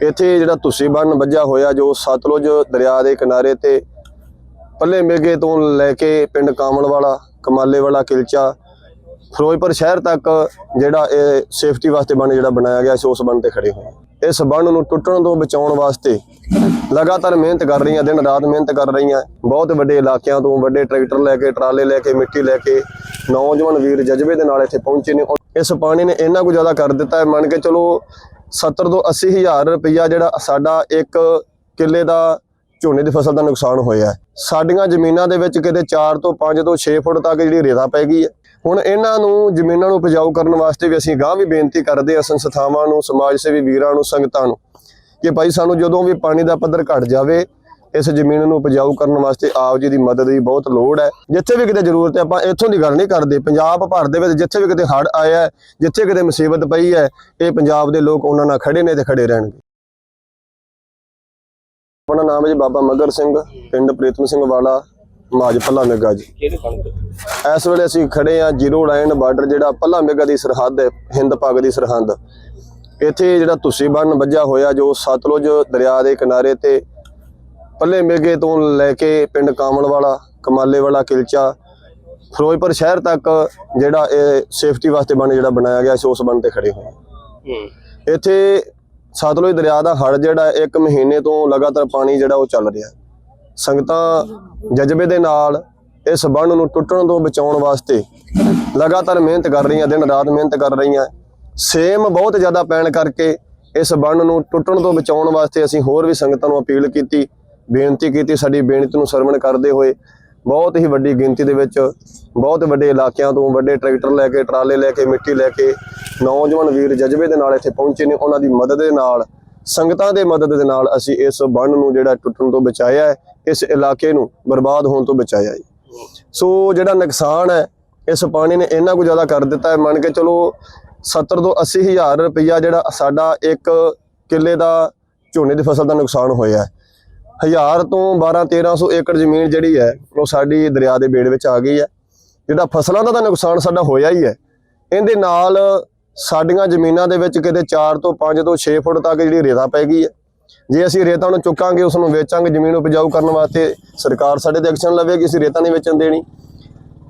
ਇੱਥੇ ਜਿਹੜਾ ਤੁਸੀਂ ਬੰਨ ਵੱਜਾ ਹੋਇਆ ਜੋ ਸਤਲੁਜ ਦਰਿਆ ਦੇ ਕਿਨਾਰੇ ਤੇ ਪੱਲੇ ਮੇਗੇ ਤੋਂ ਲੈ ਕੇ ਪਿੰਡ ਕਾਮਲ ਵਾਲਾ ਕਮਾਲੇ ਵਾਲਾ ਕਿਲਚਾ, ਫਿਰੋਜ਼ਪੁਰ ਸ਼ਹਿਰ ਤੱਕ ਜਿਹੜਾ ਇਹ ਸੇਫਟੀ ਵਾਸਤੇ ਬੰਨ ਜਿਹੜਾ ਬਣਾਇਆ ਗਿਆ ਸੀ, ਉਸ ਬੰਨ ਤੇ ਖੜੇ ਹੋਏ ਇਸ ਬੰਨ ਨੂੰ ਟੁੱਟਣ ਤੋਂ ਬਚਾਉਣ ਵਾਸਤੇ ਲਗਾਤਾਰ ਮਿਹਨਤ ਕਰ ਰਹੀਆਂ, ਦਿਨ ਰਾਤ ਮਿਹਨਤ ਕਰ ਰਹੀਆਂ, ਬਹੁਤ ਵੱਡੇ ਇਲਾਕਿਆਂ ਤੋਂ ਵੱਡੇ ਟਰੈਕਟਰ ਲੈ ਕੇ, ਟਰਾਲੇ ਲੈ ਕੇ, ਮਿੱਟੀ ਲੈ ਕੇ ਨੌਜਵਾਨ ਵੀਰ ਜਜ਼ਬੇ ਦੇ ਨਾਲ ਇੱਥੇ ਪਹੁੰਚੇ ਨੇ ਇਸ ਪਾਣੀ ਨੇ ਇੰਨਾ ਕੁ ਜ਼ਿਆਦਾ ਕਰ ਦਿੱਤਾ ਹੈ। ਮੰਨ ਕੇ ਚਲੋ 70 ਤੋਂ 80 ਹਜ਼ਾਰ ਰੁਪਈਆ ਜਿਹੜਾ ਸਾਡਾ ਇੱਕ ਕਿੱਲੇ ਦਾ ਝੋਨੇ ਦੀ ਫਸਲ ਦਾ ਨੁਕਸਾਨ ਹੋਇਆ ਸਾਡੀਆਂ ਜ਼ਮੀਨਾਂ ਦੇ ਵਿੱਚ ਕਿਤੇ 4 ਤੋਂ 5 ਤੋਂ 6 ਫੁੱਟ ਤੱਕ ਜਿਹੜੀ ਰੇਤਾ ਪੈ ਗਈ ਹੈ। ਹੁਣ ਇਹਨਾਂ ਨੂੰ ਜ਼ਮੀਨਾਂ ਨੂੰ ਉਪਜਾਊ ਕਰਨ ਵਾਸਤੇ ਵੀ ਅਸੀਂ ਗਾਂ ਵੀ ਬੇਨਤੀ ਕਰਦੇ ਹਾਂ ਸੰਸਥਾਵਾਂ ਨੂੰ, ਸਮਾਜ ਸੇਵੀ ਵੀਰਾਂ ਨੂੰ, ਸੰਗਤਾਂ ਨੂੰ ਕਿ ਭਾਈ ਸਾਨੂੰ ਜਦੋਂ ਵੀ ਪਾਣੀ ਦਾ ਪੱਧਰ ਘਟ ਜਾਵੇ ਇਸ ਜ਼ਮੀਨ ਨੂੰ ਉਪਜਾਊ ਕਰਨ ਵਾਸਤੇ ਆਪ ਜੀ ਦੀ ਮਦਦ ਦੀ ਬਹੁਤ ਲੋੜ ਹੈ। ਜਿੱਥੇ ਵੀ ਕਿਤੇ ਜ਼ਰੂਰਤ ਹੈ ਆਪਾਂ ਇੱਥੋਂ ਦੀ ਗੱਲ ਨਹੀਂ ਕਰਦੇ। ਪੰਜਾਬ ਭਰ ਦੇ ਵਿੱਚ ਜਿੱਥੇ ਵੀ ਕਿਤੇ ਹੜ੍ਹ ਆਇਆ ਹੈ, ਜਿੱਥੇ ਕਿਤੇ ਮੁਸੀਬਤ ਪਈ ਹੈ ਇਹ ਪੰਜਾਬ ਦੇ ਲੋਕ ਉਹਨਾਂ ਨਾਲ ਖੜੇ ਨੇ ਤੇ ਖੜੇ ਰਹਿਣਗੇ। ਆਪਣਾ ਨਾਮ ਹੈ ਜੀ ਬਾਬਾ ਮਗਰ ਸਿੰਘ ਪਿੰਡ ਪ੍ਰੀਤਮ ਸਿੰਘ ਵਾਲਾ ਮਾਜ ਪੱਲਾ ਮੇਗਾ ਜੀ। ਇਸ ਵੇਲੇ ਅਸੀਂ ਖੜੇ ਆ ਜ਼ੀਰੋ ਲਾਈਨ ਬਾਰਡਰ ਜਿਹੜਾ ਪੱਲਾ ਮੇਗਾ ਦੀ ਸਰਹੱਦ ਹੈ ਹਿੰਦ ਪਾਕ ਦੀ ਸਰਹੱਦ। ਇੱਥੇ ਜਿਹੜਾ ਤੁਸੀਂ ਬੰਨ ਵੱਜਾ ਹੋਇਆ ਜੋ ਸਤਲੁਜ ਦਰਿਆ ਦੇ ਕਿਨਾਰੇ ਤੇ ਪੱਲੇ ਮੇਗੇ ਤੋਂ ਲੈ ਕੇ ਪਿੰਡ ਕਾਮਲ ਵਾਲਾ ਕਮਾਲੇ ਵਾਲਾ ਕਿਲਚਾ ਫਿਰੋਜ਼ਪੁਰ ਸ਼ਹਿਰ ਤੱਕ ਜਿਹੜਾ ਇਹ ਸੇਫਟੀ ਵਾਸਤੇ ਬੰਨ ਜਿਹੜਾ ਬਣਾਇਆ ਗਿਆ ਸੀ ਉਸ ਬੰਨ ਤੇ ਖੜੇ ਹੋਏ ਇੱਥੇ ਸਤਲੁਜ ਦਰਿਆ ਦਾ ਹੜ ਜਿਹੜਾ ਹੈ, ਇੱਕ ਮਹੀਨੇ ਤੋਂ ਲਗਾਤਾਰ ਪਾਣੀ ਜਿਹੜਾ ਉਹ ਚੱਲ ਰਿਹਾ। ਸੰਗਤਾਂ ਜਜ਼ਬੇ ਦੇ ਨਾਲ ਇਸ ਬੰਨ ਨੂੰ ਟੁੱਟਣ ਤੋਂ ਬਚਾਉਣ ਵਾਸਤੇ ਲਗਾਤਾਰ ਮਿਹਨਤ ਕਰ ਰਹੀਆਂ ਦਿਨ ਰਾਤ ਮਿਹਨਤ ਕਰ ਰਹੀਆਂ। ਸੇਮ ਬਹੁਤ ਜ਼ਿਆਦਾ ਪੈਣ ਕਰਕੇ ਇਸ ਬੰਨ ਨੂੰ ਟੁੱਟਣ ਤੋਂ ਬਚਾਉਣ ਵਾਸਤੇ ਅਸੀਂ ਹੋਰ ਵੀ ਸੰਗਤਾਂ ਨੂੰ ਅਪੀਲ ਕੀਤੀ। ਬੇਨਤੀ ਕੀਤੀ, ਸਾਡੀ ਬੇਨਤੀ ਨੂੰ ਸਰਵਣ ਕਰਦੇ ਹੋਏ ਬਹੁਤ ਹੀ ਵੱਡੀ ਗਿਣਤੀ ਦੇ ਵਿੱਚ ਬਹੁਤ ਵੱਡੇ ਇਲਾਕਿਆਂ ਤੋਂ ਵੱਡੇ ਟਰੈਕਟਰ ਲੈ ਕੇ, ਟਰਾਲੇ ਲੈ ਕੇ, ਮਿੱਟੀ ਲੈ ਕੇ ਨੌਜਵਾਨ ਵੀਰ ਜਜ਼ਬੇ ਦੇ ਨਾਲ ਇੱਥੇ ਪਹੁੰਚੇ ਨੇ। ਉਹਨਾਂ ਦੀ ਮਦਦ ਦੇ ਨਾਲ, ਸੰਗਤਾਂ ਦੇ ਮਦਦ ਦੇ ਨਾਲ ਅਸੀਂ ਇਸ ਬੰਨ ਨੂੰ ਜਿਹੜਾ ਟੁੱਟਣ ਤੋਂ ਬਚਾਇਆ ਹੈ, ਇਸ ਇਲਾਕੇ ਨੂੰ ਬਰਬਾਦ ਹੋਣ ਤੋਂ ਬਚਾਇਆ ਹੈ। ਸੋ ਜਿਹੜਾ ਨੁਕਸਾਨ ਹੈ, ਇਸ ਪਾਣੀ ਨੇ ਇੰਨਾ ਕੁ ਜ਼ਿਆਦਾ ਕਰ ਦਿੱਤਾ ਹੈ। ਮੰਨ ਕੇ ਚਲੋ 70 ਤੋਂ 80 ਹਜ਼ਾਰ ਰੁਪਈਆ ਜਿਹੜਾ ਸਾਡਾ ਇੱਕ ਕਿੱਲੇ ਦਾ ਝੋਨੇ ਦੀ ਫਸਲ ਦਾ ਨੁਕਸਾਨ ਹੋਇਆ ਹੈ। ਹਜ਼ਾਰ ਤੋਂ 12 1300 ਏਕੜ ਜ਼ਮੀਨ ਜਿਹੜੀ ਹੈ, ਉਹ ਸਾਡੀ ਦਰਿਆ ਦੇ ਬੇੜ ਵਿੱਚ ਆ ਗਈ ਹੈ। ਜਿਹੜਾ ਫਸਲਾਂ ਦਾ ਤਾਂ ਨੁਕਸਾਨ ਸਾਡਾ ਹੋਇਆ ਹੀ ਹੈ। ਇਹਦੇ ਨਾਲ ਸਾਡੀਆਂ ਜ਼ਮੀਨਾਂ ਦੇ ਵਿੱਚ ਕਿਤੇ 4 ਤੋਂ 5 ਤੋਂ 6 ਫੁੱਟ ਤੱਕ ਜਿਹੜੀ ਰੇਤਾ ਪੈ ਗਈ ਹੈ। ਜੇ ਅਸੀਂ ਰੇਤਾ ਨੂੰ ਚੁੱਕਾਂਗੇ, ਉਸ ਨੂੰ ਵੇਚਾਂਗੇ ਜ਼ਮੀਨ ਉਪਜਾਊ ਕਰਨ ਵਾਸਤੇ, ਸਰਕਾਰ ਸਾਡੇ ਤੇ ਐਕਸ਼ਨ ਲਵੇਗੀ, ਅਸੀਂ ਰੇਤਾ ਨਹੀਂ ਵੇਚਣ ਦੇਣੀ।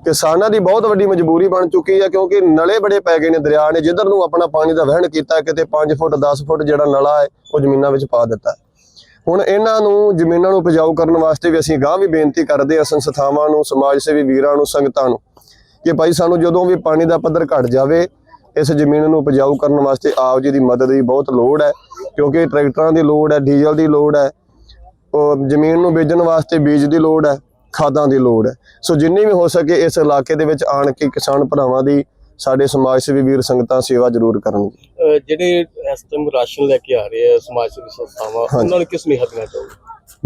ਕਿਸਾਨਾਂ ਦੀ ਬਹੁਤ ਵੱਡੀ ਮਜਬੂਰੀ ਬਣ ਚੁੱਕੀ ਹੈ, ਕਿਉਂਕਿ ਨਲੇ ਬੜੇ ਪੈ ਗਏ ਨੇ, ਦਰਿਆ ਨੇ ਜਿੱਧਰ ਨੂੰ ਆਪਣਾ ਪਾਣੀ ਦਾ ਵਹਿਣ ਕੀਤਾ, ਕਿਤੇ 5 ਫੁੱਟ 10 ਫੁੱਟ ਜਿਹੜਾ ਨਲਾ ਹੈ, ਉਹ ਜ਼ਮੀਨਾਂ ਵਿੱਚ ਪਾ ਦਿੱਤਾ। ਹੁਣ ਇਹਨਾਂ ਨੂੰ ਜ਼ਮੀਨਾਂ ਨੂੰ ਉਪਜਾਊ ਕਰਨ ਵਾਸਤੇ ਵੀ ਅਸੀਂ ਗਾਂ ਵੀ ਬੇਨਤੀ ਕਰਦੇ ਹਾਂ ਸੰਸਥਾਵਾਂ ਨੂੰ, ਸਮਾਜ ਸੇਵੀ ਵੀਰਾਂ ਨੂੰ, ਸੰਗਤਾਂ ਨੂੰ ਕਿ ਭਾਈ ਸਾਨੂੰ ਜਦੋਂ ਵੀ ਪਾਣੀ ਦਾ ਪੱਧਰ ਘਟ ਜਾਵੇ, ਇਸ ਜ਼ਮੀਨ ਨੂੰ ਉਪਜਾਊ ਕਰਨ ਵਾਸਤੇ ਆਪ ਜੀ ਦੀ ਮਦਦ ਦੀ ਬਹੁਤ ਲੋੜ ਹੈ, ਕਿਉਂਕਿ ਟਰੈਕਟਰਾਂ ਦੀ ਲੋੜ ਹੈ, ਡੀਜ਼ਲ ਦੀ ਲੋੜ ਹੈ, ਉਹ ਜ਼ਮੀਨ ਨੂੰ ਬੀਜਣ ਵਾਸਤੇ ਬੀਜ ਦੀ ਲੋੜ ਹੈ, ਖਾਦਾਂ ਦੀ ਲੋੜ ਹੈ। ਸੋ ਜਿੰਨੀ ਵੀ ਹੋ ਸਕੇ ਇਸ ਇਲਾਕੇ ਦੇ ਵਿੱਚ ਆਣ ਕੇ ਕਿਸਾਨ ਭਰਾਵਾਂ ਦੀ ਸਾਡੇ ਸਮਾਜ ਸੇਵੀ ਵੀਰ ਸੰਗਤਾਂ ਸੇਵਾ ਜ਼ਰੂਰ ਕਰਨਗੇ। ਜਿਹੜੇ ਇਸ ਟਾਈਮ ਰਾਸ਼ਨ ਲੈ ਕੇ ਆ ਰਹੇ ਆ ਸਮਾਜ ਸੇਵੀ ਸੰਸਥਾਵਾਂ। ਉਹਨਾਂ ਨੂੰ ਕਿਸ ਸੁਨੇਹਾ ਦੇਣਾ ਚਾਹੋਗੇ?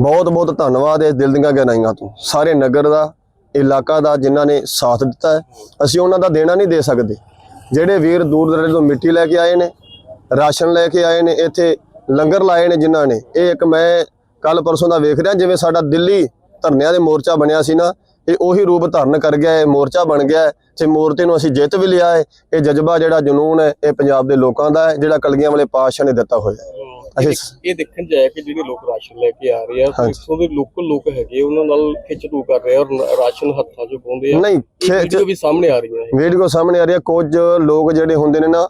ਬਹੁਤ ਬਹੁਤ ਧੰਨਵਾਦ ਇਸ ਦਿਲ ਦੀਆਂ ਗਹਿਰਾਈਆਂ ਤੋਂ। ਸਾਰੇ ਨਗਰ ਦਾ ਇਲਾਕਾ ਦਾ ਜਿਨ੍ਹਾਂ ਨੇ ਸਾਥ ਦਿੱਤਾ ਹੈ ਅਸੀਂ ਉਹਨਾਂ ਦਾ ਦੇਣਾ ਨਹੀਂ ਦੇ ਸਕਦੇ। ਜਿਹੜੇ ਵੀਰ ਦੂਰ ਦਰਾਡੇ ਤੋਂ ਮਿੱਟੀ ਲੈ ਕੇ ਆਏ ਨੇ ਰਾਸ਼ਨ ਲੈ ਕੇ ਆਏ ਨੇ ਇੱਥੇ ਲੰਗਰ ਲਾਏ ਨੇ ਜਿਨ੍ਹਾਂ ਨੇ ਇਹ ਇੱਕ ਮੈਂ ਕੱਲ ਪਰਸੋਂ ਦਾ ਵੇਖ ਰਿਹਾ ਜਿਵੇਂ ਸਾਡਾ ਦਿੱਲੀ ਧਰਨਿਆਂ ਦੇ ਮੋਰਚਾ ਬਣਿਆ ਸੀ ਨਾ ਇਹ ਉਹੀ ਰੂਪ ਧਾਰਨ ਕਰ ਗਿਆ ਹੈ ਮੋਰਚਾ ਬਣ ਗਿਆ ਹੈ। ਤੇ ਮੋਰਚੇ ਨੂੰ ਅਸੀਂ ਜਿੱਤ ਵੀ ਲਿਆ ਹੈ। ਇਹ ਜਜ਼ਬਾ ਜਿਹੜਾ ਜਨੂਨ ਹੈ ਇਹ ਪੰਜਾਬ ਦੇ ਲੋਕਾਂ ਦਾ ਹੈ ਜਿਹੜਾ ਕਲਗੀਆਂ ਵਾਲੇ ਪਾਤਸ਼ਾਹ ਨੇ ਦਿੱਤਾ ਹੋਇਆ ਹੈ। ਇਹ ਅਸੀਂ- ਇਹ ਦੇਖਣ ਜਾਇਆ ਕਿ ਜਿਹੜੇ ਲੋਕ ਰਾਸ਼ਨ ਲੈ ਕੇ ਆ ਰਹੇ ਆ। ਇੱਥੋਂ ਦੇ ਲੋਕਲ ਲੋਕ ਹੈਗੇ ਉਹਨਾਂ ਨਾਲ ਖਿੱਚਤੂ ਕਰ ਰਹੇ ਆ ਔਰ ਰਾਸ਼ਨ ਹੱਥਾਂ 'ਚ ਪਾਉਂਦੇ ਆ। ਨਹੀਂ ਇਹ ਵੀਡੀਓ ਵੀ ਸਾਹਮਣੇ ਆ ਰਹੀਆਂ ਹੈ ਵੀਡੀਓ ਸਾਹਮਣੇ ਆ ਰਹੀ ਹੈ। ਕੁਝ ਲੋਕ ਜਿਹੜੇ ਹੁੰਦੇ ਨੇ ਨਾ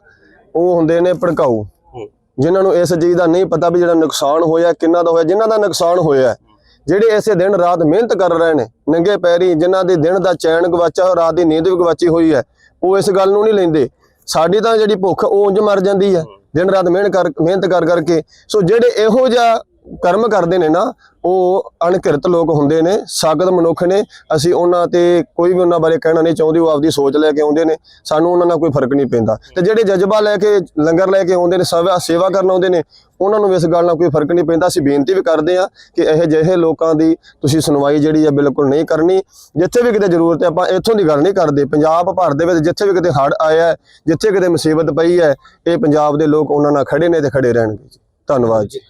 ਉਹ ਹੁੰਦੇ ਨੇ ਭੜਕਾਊ। ਜਿਨ੍ਹਾਂ ਨੂੰ ਇਸ ਚੀਜ਼ ਦਾ ਨਹੀਂ ਪਤਾ ਵੀ ਜਿਹੜਾ ਨੁਕਸਾਨ ਹੋਇਆ ਕਿੰਨਾ ਦਾ ਹੋਇਆ। ਜਿਨ੍ਹਾਂ ਦਾ ਨੁਕਸਾਨ ਹੋਇਆ ਜਿਹੜੇ ਐਸੇ ਦਿਨ ਰਾਤ ਮਿਹਨਤ ਕਰ ਰਹੇ ਨੇ ਨੰਗੇ ਪੈਰੀ ਜਿਨ੍ਹਾਂ ਦੇ ਦਿਨ ਦਾ ਚੈਨ ਗਵਾਚਾ ਹੋਇਆ ਰਾਤ ਦੀ ਨੀਂਦ ਵੀ ਗਵਾਚੀ ਹੋਈ ਹੈ ਉਹ ਇਸ ਗੱਲ ਨੂੰ ਨਹੀਂ ਲੈਂਦੇ। ਸਾਡੀ ਤਾਂ ਜਿਹੜੀ ਭੁੱਖ ਉਹ ਉਂਝ ਮਰ ਜਾਂਦੀ ਹੈ ਦਿਨ ਰਾਤ ਮਿਹਨਤ ਕਰ ਮਿਹਨਤ ਕਰ ਕਰਕੇ। ਸੋ ਜਿਹੜੇ ਇਹੋ ਜਿਹਾ ਕਰਮ ਕਰਦੇ ਨੇ ਨਾ, ਉਹ ਅਣਕਿਰਤ ਲੋਕ ਹੁੰਦੇ ਨੇ ਸਾਗਤ ਮਨੁੱਖ ਨੇ, ਅਸੀਂ ਉਹਨਾਂ ਤੇ ਕੋਈ ਵੀ ਉਹਨਾਂ ਬਾਰੇ ਕਹਿਣਾ ਨਹੀਂ ਚਾਹੁੰਦੇ, ਉਹ ਆਪਦੀ ਸੋਚ ਲੈ ਕੇ ਆਉਂਦੇ ਨੇ, ਸਾਨੂੰ ਉਹਨਾਂ ਨਾਲ ਕੋਈ ਫ਼ਰਕ ਨਹੀਂ ਪੈਂਦਾ। ਤੇ ਜਿਹੜੇ ਜਜ਼ਬਾ ਲੈ ਕੇ, ਲੰਗਰ ਲੈ ਕੇ ਆਉਂਦੇ ਨੇ, ਸੇਵਾ ਸੇਵਾ ਕਰਨ ਆਉਂਦੇ ਨੇ, ਉਹਨਾਂ ਨੂੰ ਵੀ ਇਸ ਗੱਲ ਨਾਲ ਕੋਈ ਫ਼ਰਕ ਨਹੀਂ ਪੈਂਦਾ। ਅਸੀਂ ਬੇਨਤੀ ਵੀ ਕਰਦੇ ਹਾਂ ਕਿ ਇਹ ਜਿਹੇ ਲੋਕਾਂ ਦੀ ਤੁਸੀਂ ਸੁਣਵਾਈ ਜਿਹੜੀ ਹੈ ਬਿਲਕੁਲ ਨਹੀਂ ਕਰਨੀ। ਜਿੱਥੇ ਵੀ ਕਿਤੇ ਜ਼ਰੂਰਤ ਹੈ, ਆਪਾਂ ਇੱਥੋਂ ਦੀ ਗੱਲ ਨਹੀਂ ਕਰਦੇ। ਪੰਜਾਬ ਭਰ ਦੇ ਵਿੱਚ ਜਿੱਥੇ ਵੀ ਕਿਤੇ ਹੜ੍ਹ ਆਇਆ ਜਿੱਥੇ ਕਿਤੇ ਮੁਸੀਬਤ ਪਈ ਹੈ, ਇਹ ਪੰਜਾਬ ਦੇ ਲੋਕ ਉਹਨਾਂ ਨਾਲ ਖੜੇ ਨੇ ਤੇ ਖੜੇ ਰਹਿਣਗੇ ਧੰਨਵਾਦ ਜੀ।